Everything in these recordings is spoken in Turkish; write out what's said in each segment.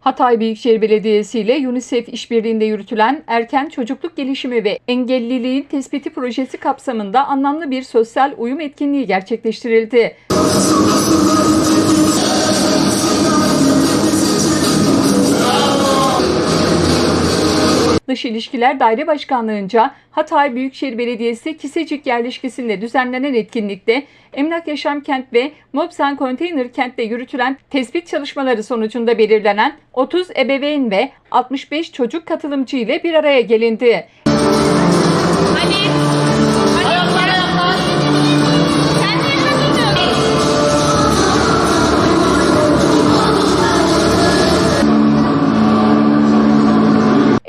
Hatay Büyükşehir Belediyesi ile UNICEF işbirliğinde yürütülen Erken Çocukluk Gelişimi ve Engelliliğin Tespiti Projesi kapsamında anlamlı bir sosyal uyum etkinliği gerçekleştirildi. Dış İlişkiler Daire Başkanlığı'nca Hatay Büyükşehir Belediyesi Kisecik yerleşkesinde düzenlenen etkinlikte Emlak Yaşam Kent ve Mobsen Konteyner Kent'te yürütülen tespit çalışmaları sonucunda belirlenen 30 ebeveyn ve 65 çocuk katılımcı ile bir araya gelindi.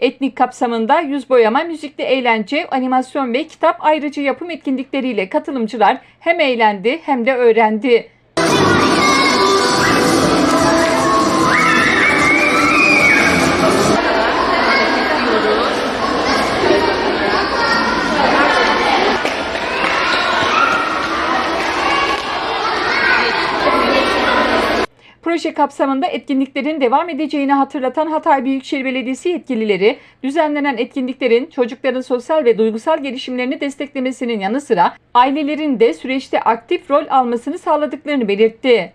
Etnik kapsamında yüz boyama, müzikli eğlence, animasyon ve kitap ayrıcı yapım etkinlikleriyle katılımcılar hem eğlendi hem de öğrendi. Proje kapsamında etkinliklerin devam edeceğini hatırlatan Hatay Büyükşehir Belediyesi yetkilileri, düzenlenen etkinliklerin çocukların sosyal ve duygusal gelişimlerini desteklemesinin yanı sıra ailelerin de süreçte aktif rol almasını sağladıklarını belirtti.